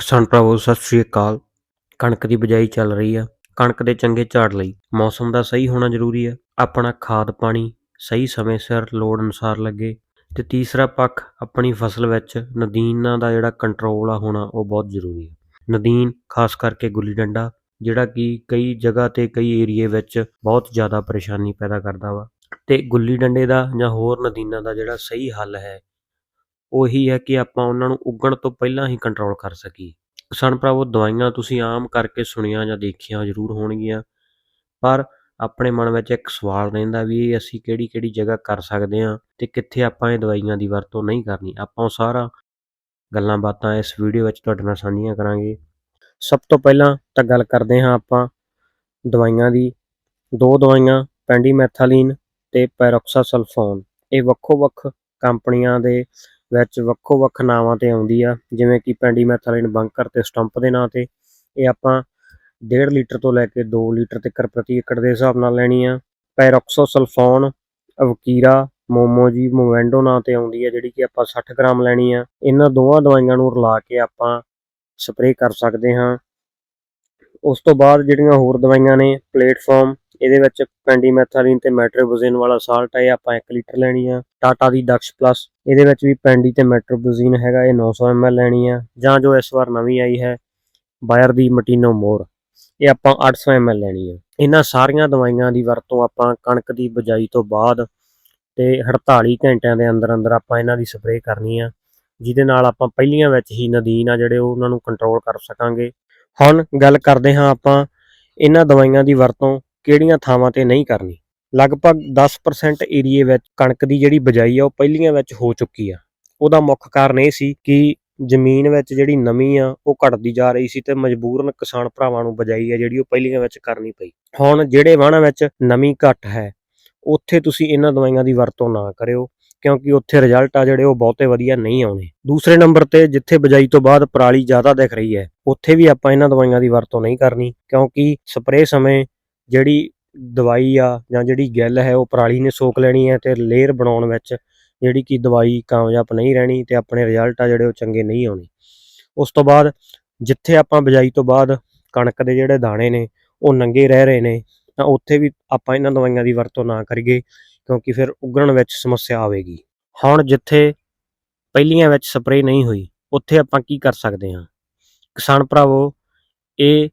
ਕਿਸਾਨ ਭਰਾਵੋ, ਸਤਿ ਸ੍ਰੀ ਅਕਾਲ। ਕਣਕ ਦੀ ਬਿਜਾਈ ਚੱਲ ਰਹੀ ਆ। ਕਣਕ ਦੇ ਚੰਗੇ ਝਾੜ ਲਈ ਮੌਸਮ ਦਾ ਸਹੀ ਹੋਣਾ ਜ਼ਰੂਰੀ ਆ। ਆਪਣਾ ਖਾਦ ਪਾਣੀ ਸਹੀ ਸਮੇਂ ਸਿਰ ਲੋੜ ਅਨੁਸਾਰ ਲੱਗੇ ਤੇ ਤੀਸਰਾ ਪੱਖ ਆਪਣੀ ਫਸਲ ਵਿੱਚ ਨਦੀਨਾਂ ਦਾ ਜਿਹੜਾ ਕੰਟਰੋਲ ਆ ਹੋਣਾ ਉਹ ਬਹੁਤ ਜ਼ਰੂਰੀ ਹੈ ਨਦੀਨ ਖਾਸ ਕਰਕੇ ਗੁੱਲੀ ਡੰਡਾ ਜਿਹੜਾ ਕਿ ਕਈ ਜਗ੍ਹਾ ਤੇ ਕਈ ਏਰੀਏ ਵਿੱਚ ਬਹੁਤ ਜ਼ਿਆਦਾ ਪਰੇਸ਼ਾਨੀ ਪੈਦਾ ਕਰਦਾ ਵਾ। ਤੇ ਗੁੱਲੀ ਡੰਡੇ ਦਾ ਜਾਂ ਹੋਰ ਨਦੀਨਾਂ ਦਾ ਜਿਹੜਾ ਸਹੀ ਹੱਲ ਹੈ ਉਹੀ ਹੈ ਕਿ ਆਪਾਂ ਉਹਨਾਂ ਨੂੰ ਉੱਗਣ ਤੋਂ ਪਹਿਲਾਂ ਹੀ ਕੰਟਰੋਲ ਕਰ ਸਕੀਏ। ਕਿਸਾਨ ਭਰਾਵੋ, ਦਵਾਈਆਂ ਤੁਸੀਂ ਆਮ ਕਰਕੇ ਸੁਣੀਆਂ ਜਾਂ ਦੇਖੀਆਂ ਜ਼ਰੂਰ ਹੋਣਗੀਆਂ, ਪਰ ਆਪਣੇ ਮਨ ਵਿੱਚ ਇੱਕ ਸਵਾਲ ਰਹਿੰਦਾ ਵੀ ਇਹ ਅਸੀਂ ਕਿਹੜੀ ਕਿਹੜੀ ਜਗ੍ਹਾ ਕਰ ਸਕਦੇ ਹਾਂ ਤੇ ਕਿੱਥੇ ਆਪਾਂ ਇਹ ਦਵਾਈਆਂ ਦੀ ਵਰਤੋਂ ਨਹੀਂ ਕਰਨੀ। ਆਪਾਂ ਉਹ ਸਾਰਾ ਗੱਲਾਂ ਬਾਤਾਂ ਇਸ ਵੀਡੀਓ ਵਿੱਚ ਤੁਹਾਡੇ ਨਾਲ ਸਾਂਝੀਆਂ ਕਰਾਂਗੇ। ਸਭ ਤੋਂ ਪਹਿਲਾਂ ਤਾਂ ਗੱਲ ਕਰਦੇ ਹਾਂ ਆਪਾਂ ਦਵਾਈਆਂ ਦੀ। ਦੋ ਦਵਾਈਆਂ, ਪੈਂਡੀਮੈਥਾਲੀਨ ਤੇ ਪੈਰੋਕਸਾਸਲਫੋਨ। ਇਹ ਵੱਖੋ ਵੱਖ ਕੰਪਨੀਆਂ ਦੇ ਵਿੱਚ ਵੱਖੋ ਵੱਖ ਨਾਵਾਂ ਤੇ ਆਉਂਦੀ ਆ, ਜਿਵੇਂ ਕਿ ਪੈਂਡੀਮੈਥਾਲੀਨ ਬੰਕਰ ਤੇ ਸਟੰਪ ਦੇ ਨਾਂ ਤੇ। ਇਹ ਆਪਾਂ 1.5 ਲੀਟਰ ਤੋਂ ਲੈ ਕੇ 2 ਲੀਟਰ ਤੱਕ ਪ੍ਰਤੀ ਏਕੜ ਦੇ ਹਿਸਾਬ ਨਾਲ ਲੈਣੀ ਆ। ਪੈਰੋਕਸੋਸਲਫੋਨ, ਅਵਕੀਰਾ ਮੋਮੋਜੀ ਮੋਵੈਂਡੋ ਨਾਂ ਤੇ ਆਉਂਦੀ ਆ, ਜਿਹੜੀ ਕਿ ਆਪਾਂ 60 ਗ੍ਰਾਮ ਲੈਣੀ ਆ। ਇਹਨਾਂ ਦੋਵਾਂ ਦਵਾਈਆਂ ਨੂੰ ਰਲਾ ਕੇ ਆਪਾਂ ਸਪਰੇਅ ਕਰ ਸਕਦੇ ਹਾਂ। ਉਸ ਤੋਂ ਬਾਅਦ ਜਿਹੜੀਆਂ ਹੋਰ ਦਵਾਈਆਂ ਨੇ, ਪਲੇਟਫਾਰਮ, ਇਹਦੇ ਵਿੱਚ ਪੈਂਡੀਮੈਥਾਲੀਨ ਤੇ ਮੈਟਰੋਬੁਜ਼ਿਨ ਵਾਲਾ ਸਾਲਟ ਹੈ ਇਹ ਆਪਾਂ 1 ਲੀਟਰ ਲੈਣੀ ਆ। ਟਾਟਾ ਦੀ ਦਕਸ਼ ਪਲੱਸ ਇਹਦੇ ਵਿੱਚ ਵੀ ਪੈਂਡੀ ਤੇ ਮੈਟਰੋਬੁਜ਼ਿਨ ਹੈਗਾ, ਇਹ 900 ml ਲੈਣੀ ਆ, ਜਾਂ ਜੋ ਇਸ ਵਾਰ ਨਵੀਂ ਆਈ ਹੈ ਬਾਇਰ ਦੀ ਮਟੀਨੋ ਮੋਰ ਇਹ ਆਪਾਂ 800 ml ਲੈਣੀ ਆ। ਇਹਨਾਂ ਸਾਰੀਆਂ ਦਵਾਈਆਂ ਦੀ ਵਰਤੋਂ ਆਪਾਂ ਕਣਕ ਦੀ ਬਜਾਈ ਤੋਂ ਬਾਅਦ ਤੇ 48 ਘੰਟਿਆਂ ਦੇ ਅੰਦਰ ਅੰਦਰ ਆਪਾਂ ਇਹਨਾਂ ਦੀ ਸਪਰੇਅ ਕਰਨੀ ਆ। ਜਿਹਦੇ ਨਾਲ ਆਪਾਂ ਪਹਿਲੀਆਂ ਵਿੱਚ ਹੀ ਨਦੀਨ ਆ ਜਿਹੜੇ ਉਹਨਾਂ ਨੂੰ ਕੰਟਰੋਲ ਕਰ ਸਕਾਂਗੇ। ਹੁਣ ਗੱਲ ਕਰਦੇ ਹਾਂ ਆਪਾਂ ਇਹਨਾਂ ਦਵਾਈਆਂ ਦੀ ਵਰਤੋਂ ਕਿਹੜੀਆਂ ਥਾਵਾਂ ਤੇ ਨਹੀਂ ਕਰਨੀ। ਲਗਭਗ 10% ਏਰੀਏ ਵਿੱਚ ਕਣਕ ਦੀ ਜਿਹੜੀ ਬਜਾਈ ਆ, ਉਹ ਪਹਿਲੀਆਂ ਵਿੱਚ ਹੋ ਚੁੱਕੀ ਆ। ਉਹਦਾ ਮੁੱਖ ਕਾਰਨ ਇਹ ਸੀ ਕਿ ਜ਼ਮੀਨ ਵਿੱਚ ਜਿਹੜੀ ਨਮੀ ਆ, ਉਹ ਘਟਦੀ ਜਾ ਰਹੀ ਸੀ ਤੇ ਮਜਬੂਰਨ ਕਿਸਾਨ ਭਰਾਵਾਂ ਨੂੰ ਬਜਾਈ ਆ ਜਿਹੜੀ ਉਹ ਪਹਿਲੀਆਂ ਵਿੱਚ ਕਰਨੀ ਪਈ। ਹੁਣ ਜਿਹੜੇ ਵਾਹਣਾਂ ਵਿੱਚ ਨਮੀ ਘੱਟ ਹੈ, ਉੱਥੇ ਤੁਸੀਂ ਇਹਨਾਂ ਦਵਾਈਆਂ ਦੀ ਵਰਤੋਂ ਨਾ ਕਰਿਓ, ਕਿਉਂਕਿ ਉੱਥੇ ਰਿਜ਼ਲਟ ਆ ਜਿਹੜੇ ਉਹ ਬਹੁਤੇ ਵਧੀਆ ਨਹੀਂ ਆਉਣੇ। ਦੂਸਰੇ ਨੰਬਰ ਤੇ, ਜਿੱਥੇ ਬਜਾਈ ਤੋਂ ਬਾਅਦ ਪਰਾਲੀ ਜ਼ਿਆਦਾ ਦਿਖ ਰਹੀ ਹੈ, ਉੱਥੇ ਵੀ ਆਪਾਂ ਇਹਨਾਂ ਦਵਾਈਆਂ ਦੀ ਵਰਤੋਂ ਨਹੀਂ ਕਰਨੀ, ਕਿਉਂਕਿ ਸਪਰੇਅ ਸਮੇਂ ਜਿਹੜੀ ਦਵਾਈ ਆ ਜਾਂ ਜਿਹੜੀ ਗਿੱਲ ਹੈ ਉਹ ਪਰਾਲੀ ਨੇ ਸੋਕ ਲੈਣੀ ਹੈ ਤੇ ਲੇਅਰ ਬਣਾਉਣ ਵਿੱਚ ਜਿਹੜੀ ਕਿ ਦਵਾਈ ਕਾਮਯਾਬ ਨਹੀਂ ਰਹਿਣੀ ਤੇ ਆਪਣੇ ਰਿਜ਼ਲਟ ਆ ਜਿਹੜੇ ਉਹ ਚੰਗੇ ਨਹੀਂ ਆਉਣੇ। ਉਸ ਤੋਂ ਬਾਅਦ ਜਿੱਥੇ ਆਪਾਂ ਬਜਾਈ ਤੋਂ ਬਾਅਦ ਕਣਕ ਦੇ ਜਿਹੜੇ ਦਾਣੇ ਨੇ ਉਹ ਨੰਗੇ ਰਹਿ ਰਹੇ ਨੇ ਤਾਂ ਉੱਥੇ ਵੀ ਆਪਾਂ ਇਹਨਾਂ ਦਵਾਈਆਂ ਦੀ ਵਰਤੋਂ ਨਾ ਕਰੀਏ ਕਿਉਂਕਿ ਫਿਰ ਉਗਣ ਵਿੱਚ ਸਮੱਸਿਆ ਆਵੇਗੀ। ਹੁਣ ਜਿੱਥੇ ਪਹਿਲੀਆਂ ਵਿੱਚ ਸਪਰੇਅ ਨਹੀਂ ਹੋਈ, ਉੱਥੇ ਆਪਾਂ ਕੀ ਕਰ ਸਕਦੇ ਹਾਂ? ਕਿਸਾਨ ਭਰਾਵੋ, ਇਹ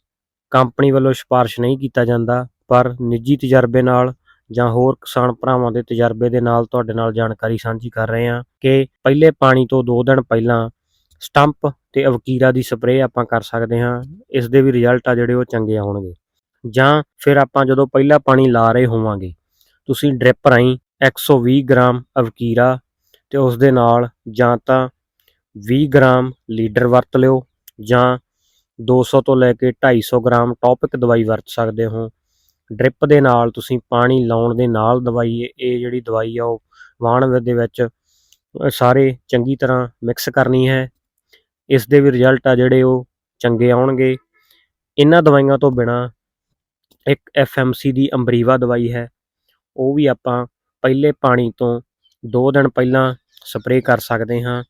ਕੰਪਨੀ ਵੱਲੋਂ ਸਿਫਾਰਿਸ਼ ਨਹੀਂ ਕੀਤਾ ਜਾਂਦਾ। ਪਰ ਨਿੱਜੀ ਤਜਰਬੇ ਨਾਲ ਜਾਂ ਹੋਰ ਕਿਸਾਨ ਭਰਾਵਾਂ ਦੇ ਤਜਰਬੇ ਦੇ ਨਾਲ ਤੁਹਾਡੇ ਨਾਲ ਜਾਣਕਾਰੀ ਸਾਂਝੀ ਕਰ ਰਹੇ ਹਾਂ ਕਿ ਪਹਿਲੇ ਪਾਣੀ ਤੋਂ 2 ਦਿਨ ਪਹਿਲਾਂ ਸਟੰਪ ਤੇ ਅਵਕੀਰਾ ਦੀ ਸਪਰੇਅ ਆਪਾਂ ਕਰ ਸਕਦੇ ਹਾਂ, ਇਸ ਦੇ ਵੀ ਰਿਜ਼ਲਟ ਆ ਜਿਹੜੇ ਉਹ ਚੰਗੇ ਆਉਣਗੇ। ਜਾਂ ਫਿਰ ਆਪਾਂ ਜਦੋਂ ਪਹਿਲਾ ਪਾਣੀ ਲਾ ਰਹੇ ਹੋਵਾਂਗੇ, ਤੁਸੀਂ ਡ੍ਰਿਪ ਰਾਹੀਂ 120 ਗ੍ਰਾਮ ਅਵਕੀਰਾ ਤੇ ਉਸ ਦੇ ਨਾਲ ਜਾਂ ਤਾਂ 20 ਗ੍ਰਾਮ ਲੀਡਰ ਵਰਤ ਲਿਓ ਜਾਂ 200 ਤੋਂ ਲੈ ਕੇ 250 ਗ੍ਰਾਮ ਟੌਪਿਕ ਦਵਾਈ ਵਰਤ ਸਕਦੇ ਹੋ। ਡ੍ਰਿਪ ਦੇ ਨਾਲ ਤੁਸੀਂ ਪਾਣੀ ਲਾਉਣ ਦੇ ਨਾਲ ਦਵਾਈ ਇਹ- ਜਿਹੜੀ ਦਵਾਈ ਆ ਉਹ ਵਾਣ ਦੇ ਵਿੱਚ ਸਾਰੇ ਚੰਗੀ ਤਰ੍ਹਾਂ ਮਿਕਸ ਕਰਨੀ ਹੈ। ਇਸ ਦੇ ਵੀ ਰਿਜ਼ਲਟ ਆ ਜਿਹੜੇ ਉਹ ਚੰਗੇ ਆਉਣਗੇ। ਇਹਨਾਂ ਦਵਾਈਆਂ ਤੋਂ ਬਿਨਾ ਇੱਕ ਐਫਐਮਸੀ ਦੀ ਅੰਬਰੀਵਾ ਦਵਾਈ ਹੈ। ਉਹ ਵੀ ਆਪਾਂ ਪਹਿਲੇ ਪਾਣੀ ਤੋਂ 2 ਦਿਨ ਪਹਿਲਾਂ ਸਪਰੇਅ ਕਰ ਸਕਦੇ ਹਾਂ।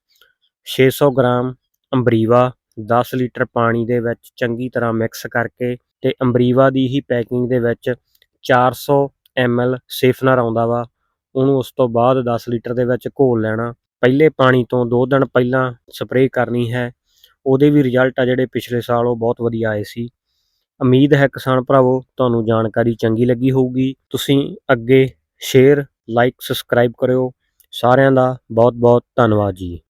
600 ਗ੍ਰਾਮ ਅੰਬਰੀਵਾ 10 ਲੀਟਰ ਪਾਣੀ ਦੇ ਵਿੱਚ ਚੰਗੀ ਤਰ੍ਹਾਂ ਮਿਕਸ ਕਰਕੇ ਤੇ ਅੰਬਰੀਵਾ ਦੀ ਹੀ ਪੈਕਿੰਗ ਦੇ ਵਿੱਚ 400 ml ਸੇਫਨਰ ਆਉਂਦਾ ਵਾ। ਉਹਨੂੰ ਉਸ ਤੋਂ ਬਾਅਦ 10 ਲੀਟਰ ਦੇ ਵਿੱਚ ਘੋਲ ਲੈਣਾ। ਪਹਿਲੇ ਪਾਣੀ ਤੋਂ 2 ਦਿਨ ਪਹਿਲਾਂ ਸਪਰੇਅ ਕਰਨੀ ਹੈ। ਉਹਦੇ ਵੀ ਰਿਜ਼ਲਟ ਆ ਜਿਹੜੇ ਪਿਛਲੇ ਸਾਲ ਉਹ ਬਹੁਤ ਵਧੀਆ ਆਏ ਸੀ। ਉਮੀਦ ਹੈ ਕਿਸਾਨ ਭਰਾਵੋ, ਤੁਹਾਨੂੰ ਜਾਣਕਾਰੀ ਚੰਗੀ ਲੱਗੀ ਹੋਊਗੀ। ਤੁਸੀਂ ਅੱਗੇ ਸ਼ੇਅਰ, ਲਾਈਕ, ਸਬਸਕ੍ਰਾਈਬ ਕਰਿਓ। ਸਾਰਿਆਂ ਦਾ ਬਹੁਤ ਬਹੁਤ ਧੰਨਵਾਦ ਜੀ।